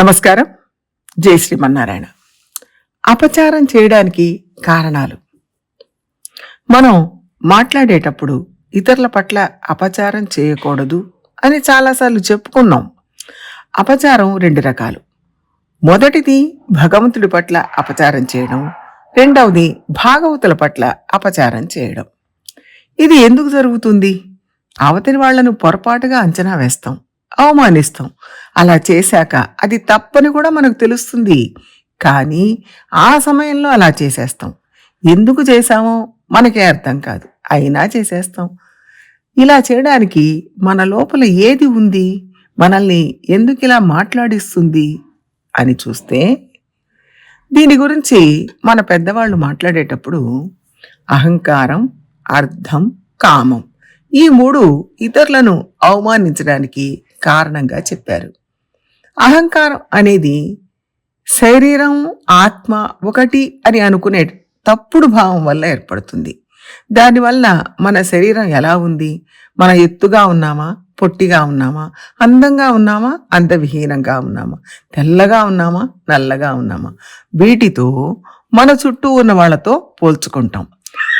నమస్కారం. జై శ్రీమన్నారాయణ. అపచారం చేయడానికి కారణాలు. మనం మాట్లాడేటప్పుడు ఇతరుల పట్ల అపచారం చేయకూడదు అని చాలాసార్లు చెప్పుకున్నాం. అపచారం రెండు రకాలు. మొదటిది భగవంతుడి పట్ల అపచారం చేయడం. రెండవది భాగవతుల పట్ల అపచారం చేయడం. ఇది ఎందుకు జరుగుతుంది? అవతలి వాళ్ళను పొరపాటుగా అంచనా వేస్తాం. అవమానిస్తాం. అలా చేశాక అది తప్పని కూడా మనకు తెలుస్తుంది. కానీ ఆ సమయంలో అలా చేసేస్తాం. ఎందుకు చేశామో మనకే అర్థం కాదు. అయినా చేసేస్తాం. ఇలా చేయడానికి మన లోపల ఏది ఉంది? మనల్ని ఎందుకు ఇలా మాట్లాడిస్తుంది? అని చూస్తే దీని గురించి మన పెద్దవాళ్ళు మాట్లాడేటప్పుడు అహంకారం అర్థం కామం ఈ మూడు ఇతరులను అవమానించడానికి కారణంగా చెప్పారు. అహంకారం అనేది శరీరం ఆత్మ ఒకటి అని అనుకునే తప్పుడు భావం వల్ల ఏర్పడుతుంది. దానివల్ల మన శరీరం ఎలా ఉంది? మన ఎత్తుగా ఉన్నామా? పొట్టిగా ఉన్నామా? అందంగా ఉన్నామా? అందవిహీనంగా ఉన్నామా? తెల్లగా ఉన్నామా? నల్లగా ఉన్నామా? వీటితో మన చుట్టూ ఉన్న వాళ్ళతో పోల్చుకుంటాం.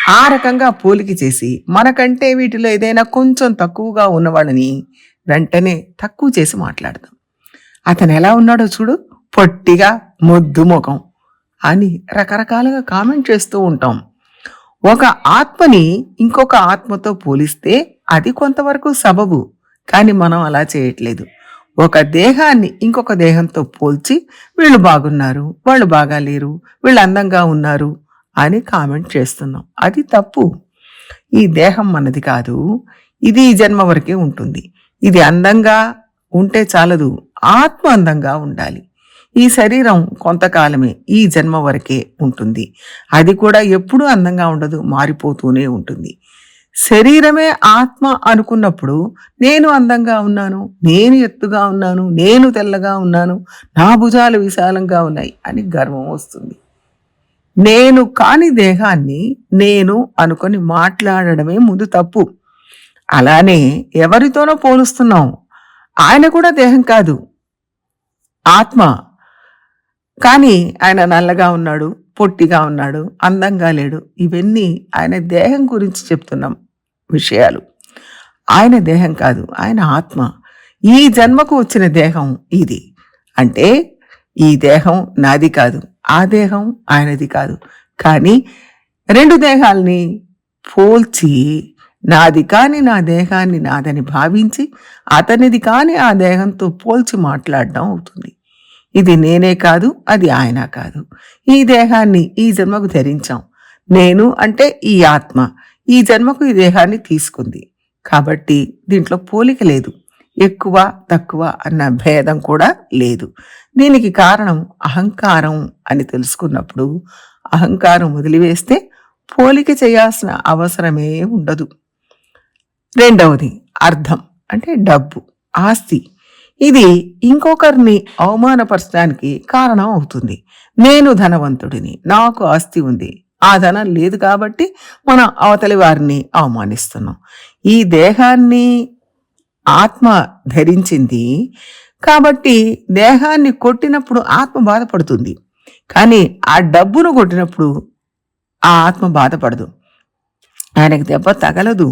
ఆ రకంగా పోలిక చేసి మనకంటే వీటిలో ఏదైనా కొంచెం తక్కువగా ఉన్న వాళ్ళని వెంటనే తక్కువ చేసి మాట్లాడదాం. అతను ఎలా ఉన్నాడో చూడు పొట్టిగా మొద్దు ముఖం అని రకరకాలుగా కామెంట్ చేస్తూ ఉంటాం. ఒక ఆత్మని ఇంకొక ఆత్మతో పోలిస్తే అది కొంతవరకు సబబు కానీ మనం అలా చేయట్లేదు. ఒక దేహాన్ని ఇంకొక దేహంతో పోల్చి వీళ్ళు బాగున్నారు వాళ్ళు బాగాలేరు వీళ్ళు అందంగా ఉన్నారు అని కామెంట్ చేస్తున్నాం. అది తప్పు. ఈ దేహం మనది కాదు. ఇది ఈ జన్మ వరకే ఉంటుంది. ఇది అందంగా ఉంటే చాలదు. ఆత్మ అందంగా ఉండాలి. ఈ శరీరం కొంతకాలమే ఈ జన్మ వరకే ఉంటుంది. అది కూడా ఎప్పుడూ అందంగా ఉండదు మారిపోతూనే ఉంటుంది. శరీరమే ఆత్మ అనుకున్నప్పుడు నేను అందంగా ఉన్నాను నేను ఎత్తుగా ఉన్నాను నేను తెల్లగా ఉన్నాను నా భుజాలు విశాలంగా ఉన్నాయి అని గర్వం వస్తుంది. నేను కాని దేహాన్ని నేను అనుకొని మాట్లాడడమే ముందు తప్పు. అలానే ఎవరితోనో పోలుస్తున్నాం ఆయన కూడా దేహం కాదు. ఆత్మ. కానీ ఆయన నల్లగా ఉన్నాడు పొట్టిగా ఉన్నాడు అందంగా లేడు. ఇవన్నీ ఆయన దేహం గురించి చెప్తున్నాం విషయాలు. ఆయన దేహం కాదు ఆయన ఆత్మ. ఈ జన్మకు వచ్చిన దేహం ఇది. అంటే ఈ దేహం నాది కాదు ఆ దేహం ఆయనది కాదు. కానీ రెండు దేహాల్ని పోల్చి నాది కాని నా దేహాన్ని నాదని భావించి అతనిది కాని ఆ దేహంతో పోల్చి మాట్లాడడం అవుతుంది. ఇది నేనే కాదు అది ఆయన కాదు. ఈ దేహాన్ని ఈ జన్మకు ధరించాం. నేను అంటే ఈ ఆత్మ. ఈ జన్మకు ఈ దేహాన్ని తీసుకుంది. కాబట్టి దీంట్లో పోలిక లేదు. ఎక్కువ తక్కువ అన్న భేదం కూడా లేదు. దీనికి కారణం అహంకారం అని తెలుసుకున్నప్పుడు అహంకారం వదిలివేస్తే పోలిక చేయాల్సిన అవసరమే ఉండదు. రెండవది అర్థం అంటే డబ్బు ఆస్తి. ఇది ఇంకొకరిని అవమానపరచడానికి కారణం అవుతుంది. నేను ధనవంతుడిని నాకు ఆస్తి ఉంది. ఆ ధనం లేదు కాబట్టి మనం అవతలి వారిని అవమానిస్తున్నాం. ఈ దేహాన్ని ఆత్మ ధరించింది కాబట్టి దేహాన్ని కొట్టినప్పుడు ఆత్మ బాధపడుతుంది. కానీ ఆ డబ్బును కొట్టినప్పుడు ఆ ఆత్మ బాధపడదు. ఆయనకు దెబ్బ తగలదు.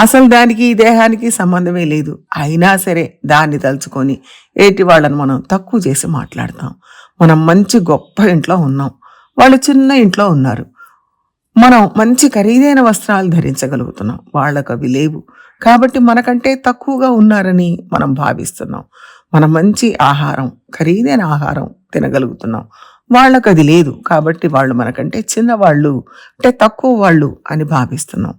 అసలు దానికి ఈ దేహానికి సంబంధమే లేదు. అయినా సరే దాన్ని తలుచుకొని ఏటి వాళ్ళని మనం తక్కువ చేసి మాట్లాడతాం. మనం మంచి గొప్ప ఇంట్లో ఉన్నాం. వాళ్ళు చిన్న ఇంట్లో ఉన్నారు. మనం మంచి ఖరీదైన వస్త్రాలు ధరించగలుగుతున్నాం. వాళ్ళకు అవి లేవు. కాబట్టి మనకంటే తక్కువగా ఉన్నారని మనం భావిస్తున్నాం. మనం మంచి ఆహారం ఖరీదైన ఆహారం తినగలుగుతున్నాం. వాళ్ళకు అది లేదు. కాబట్టి వాళ్ళు మనకంటే చిన్నవాళ్ళు అంటే తక్కువ వాళ్ళు అని భావిస్తున్నాం.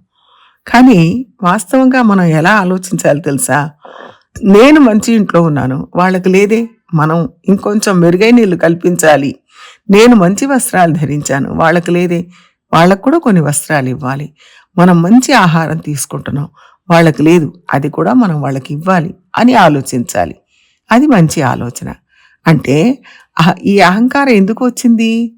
కానీ వాస్తవంగా మనం ఎలా ఆలోచించాలి తెలుసా? నేను మంచి ఇంట్లో ఉన్నాను. వాళ్ళకి లేదే. మనం ఇంకొంచెం మెరుగైన ఇల్లు కల్పించాలి. నేను మంచి వస్త్రాలు ధరించాను. వాళ్ళకి లేదే. వాళ్ళకు కూడా కొన్ని వస్త్రాలు ఇవ్వాలి. మనం మంచి ఆహారం తీసుకుంటున్నాం. వాళ్ళకి లేదు. అది కూడా మనం వాళ్ళకి ఇవ్వాలి అని ఆలోచించాలి. అది మంచి ఆలోచన. అంటే ఈ అహంకారం ఎందుకు వచ్చింది?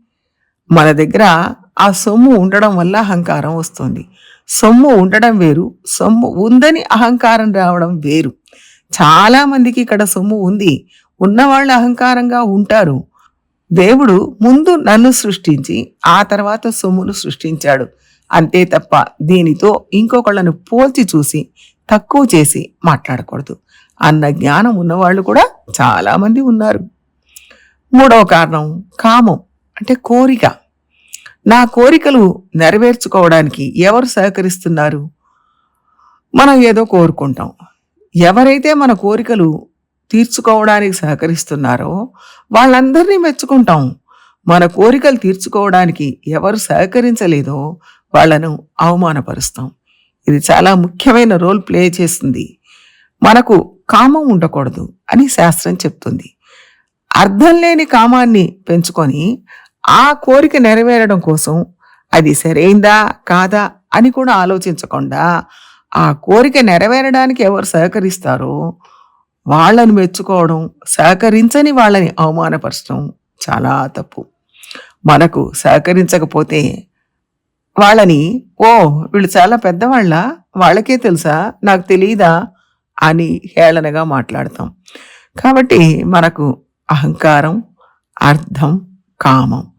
మన దగ్గర ఆ సొమ్ము ఉండడం వల్ల అహంకారం వస్తుంది. సొమ్ము ఉండడం వేరు సొమ్ము ఉందని అహంకారం రావడం వేరు. చాలా మందికి ఇక్కడ సొమ్ము ఉంది. ఉన్నవాళ్ళు అహంకారంగా ఉంటారు. దేవుడు ముందు నన్ను సృష్టించి ఆ తర్వాత సొమ్మును సృష్టించాడు. అంతే తప్ప దీనితో ఇంకొకళ్ళను పోల్చి చూసి తక్కువ చేసి మాట్లాడకూడదు. అన్న జ్ఞానం ఉన్నవాళ్ళు కూడా చాలామంది ఉన్నారు. మూడవ కారణం కామం అంటే కోరిక. నా కోరికలు నెరవేర్చుకోవడానికి ఎవరు సహకరిస్తున్నారు? మనం ఏదో కోరుకుంటాం. ఎవరైతే మన కోరికలు తీర్చుకోవడానికి సహకరిస్తున్నారో వాళ్ళందరినీ మెచ్చుకుంటాం. మన కోరికలు తీర్చుకోవడానికి ఎవరు సహకరించలేదో వాళ్ళను అవమానపరుస్తాం. ఇది చాలా ముఖ్యమైన రోల్ ప్లే చేస్తుంది. మనకు కామం ఉండకూడదు అని శాస్త్రం చెప్తుంది. అర్థం లేని కామాన్ని పెంచుకొని ఆ కోరిక నెరవేరడం కోసం అది సరైందా కాదా అని కూడా ఆలోచించకుండా ఆ కోరిక నెరవేరడానికి ఎవరు సహకరిస్తారో వాళ్ళని మెచ్చుకోవడం సహకరించని వాళ్ళని అవమానపరచడం చాలా తప్పు. మనకు సహకరించకపోతే వాళ్ళని ఓ వీళ్ళు చాలా పెద్దవాళ్ళ? వాళ్ళకే తెలుసా? నాకు తెలియదా అని హేళనగా మాట్లాడతాం. కాబట్టి మనకు అహంకారం అర్థం కామం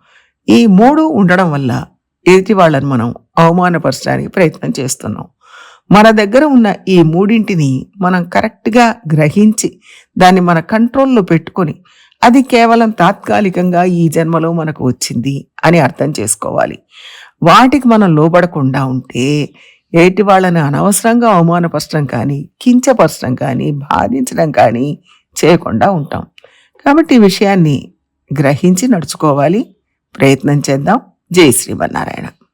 ఈ మూడు ఉండడం వల్ల ఎదుటి వాళ్ళని మనం అవమానపరచడానికి ప్రయత్నం చేస్తున్నాం. మన దగ్గర ఉన్న ఈ మూడింటిని మనం కరెక్ట్గా గ్రహించి దాన్ని మన కంట్రోల్లో పెట్టుకొని అది కేవలం తాత్కాలికంగా ఈ జన్మలో మనకు వచ్చింది అని అర్థం చేసుకోవాలి. వాటికి మనం లోబడకుండా ఉంటే ఏటి వాళ్ళని అనవసరంగా అవమానపరచడం కానీ కించపరచడం కానీ బాధించడం కానీ చేయకుండా ఉంటాం. కాబట్టి ఈ విషయాన్ని గ్రహించి నడుచుకోవాలి. ప్రయత్నం చేద్దాం. జై శ్రీమన్నారాయణ.